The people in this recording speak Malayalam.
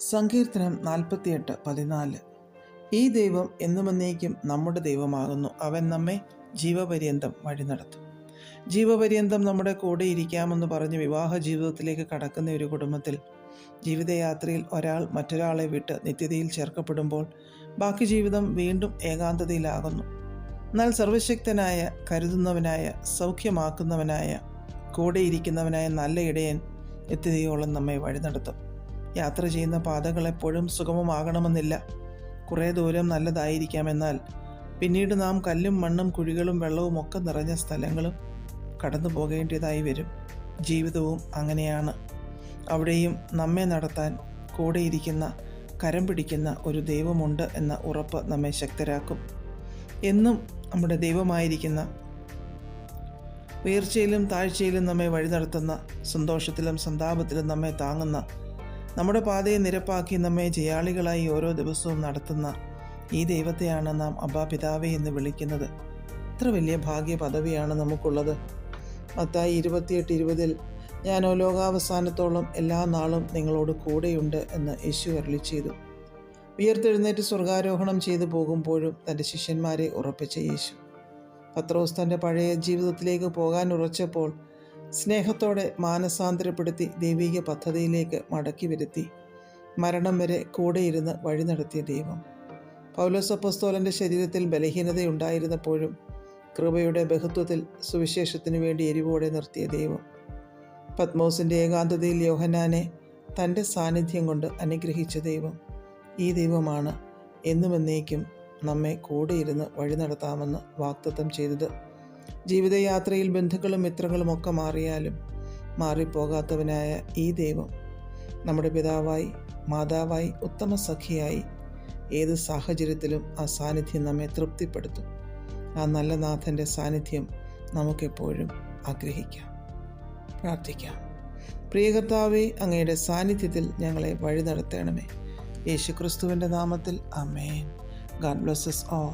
സങ്കീർത്തനം നാൽപ്പത്തിയെട്ട് പതിനാല്. ഈ ദൈവം എന്നുമെന്നേക്കും നമ്മുടെ ദൈവമാകുന്നു. അവൻ നമ്മെ ജീവപര്യന്തം വഴി നടത്തും. ജീവപര്യന്തം നമ്മുടെ കൂടെ ഇരിക്കാമെന്ന് പറഞ്ഞ് വിവാഹ ജീവിതത്തിലേക്ക് കടക്കുന്ന ഒരു കുടുംബത്തിൽ ജീവിതയാത്രയിൽ ഒരാൾ മറ്റൊരാളെ വിട്ട് നിത്യതയിൽ ചേർക്കപ്പെടുമ്പോൾ ബാക്കി ജീവിതം വീണ്ടും ഏകാന്തതയിലാകുന്നു. എന്നാൽ സർവശക്തനായ കരുതുന്നവനായ സൗഖ്യമാക്കുന്നവനായ കൂടെ ഇരിക്കുന്നവനായ നല്ല ഇടയൻ എത്തിയോളം നമ്മെ വഴി നടത്തും. യാത്ര ചെയ്യുന്ന പാതകൾ എപ്പോഴും സുഗമമാകണമെന്നില്ല. കുറേ ദൂരം നല്ലതായിരിക്കാം എന്നാൽ പിന്നീട് നാം കല്ലും മണ്ണും കുഴികളും വെള്ളവും ഒക്കെ നിറഞ്ഞ സ്ഥലങ്ങളും കടന്നു പോകേണ്ടതായി വരും. ജീവിതവും അങ്ങനെയാണ്. അവിടെയും നമ്മെ നടത്താൻ കൂടെയിരിക്കുന്ന കരം പിടിക്കുന്ന ഒരു ദൈവമുണ്ട് എന്ന ഉറപ്പ് നമ്മെ ശക്തരാക്കും. എന്നും നമ്മുടെ ദൈവമായിരിക്കുന്ന ഉയർച്ചയിലും താഴ്ചയിലും നമ്മെ വഴി നടത്തുന്ന സന്തോഷത്തിലും സന്താപത്തിലും നമ്മെ താങ്ങുന്ന നമ്മുടെ പാതയെ നിരപ്പാക്കി നമ്മെ ജയാളികളായി ഓരോ ദിവസവും നടത്തുന്ന ഈ ദൈവത്തെയാണ് നാം അബ്ബാ പിതാവേ എന്ന് വിളിക്കുന്നത്. എത്ര വലിയ ഭാഗ്യ പദവിയാണ് നമുക്കുള്ളത്. മത്തായി ഇരുപത്തിയെട്ട് ഇരുപതിൽ ഞാനോ ലോകാവസാനത്തോളം എല്ലാ നാളും നിങ്ങളോട് കൂടെയുണ്ട് എന്ന് യേശു അരളി ചെയ്തു. ഉയർത്തെഴുന്നേറ്റ് സ്വർഗാരോഹണം ചെയ്തു പോകുമ്പോഴും തന്റെ ശിഷ്യന്മാരെ ഉറപ്പിച്ച യേശു. പത്രോസ് തന്റെ പഴയ ജീവിതത്തിലേക്ക് പോകാൻ ഉറച്ചപ്പോൾ സ്നേഹത്തോടെ മാനസാന്തരപ്പെടുത്തി ദൈവിക പദ്ധതിയിലേക്ക് മടക്കി വരുത്തി. മരണം വരെ കൂടെയിരുന്ന് വഴി നടത്തിയ ദൈവം. പൗലോസപ്പസ്തോലന്റെ ശരീരത്തിൽ ബലഹീനതയുണ്ടായിരുന്നപ്പോഴും കൃപയുടെ ബഹുത്വത്തിൽ സുവിശേഷത്തിനു വേണ്ടി എരിവോടെ നിർത്തിയ ദൈവം. പത്മോസിന്റെ ഏകാന്തതയിൽ യോഹനാനെ തന്റെ സാന്നിധ്യം കൊണ്ട് അനുഗ്രഹിച്ച ദൈവം. ഈ ദൈവമാണ് എന്നുമെന്നേക്കും നമ്മെ കൂടെയിരുന്ന് വഴി നടത്താമെന്ന് വാക്തത്വം ചെയ്തത് ജീവിതയാത്രയിൽ ബന്ധുക്കളും മിത്രങ്ങളും ഒക്കെ മാറിയാലും മാറിപ്പോകാത്തവനായ ഈ ദൈവം നമ്മുടെ പിതാവായി മാതാവായി ഉത്തമ സഖിയായി ഏത് സാഹചര്യത്തിലും ആ സാന്നിധ്യം നമ്മെ തൃപ്തിപ്പെടുത്തും. ആ നല്ല നാഥന്റെ സാന്നിധ്യം നമുക്കെപ്പോഴും ആഗ്രഹിക്കാം. പ്രാർത്ഥിക്കാം. പ്രിയകർത്താവെ അങ്ങയുടെ സാന്നിധ്യത്തിൽ ഞങ്ങളെ വഴി നടത്തണമേ. യേശുക്രിസ്തുവിന്റെ നാമത്തിൽ അമേൻ ഗാഡ് ബ്ലസ്സസ് ഓ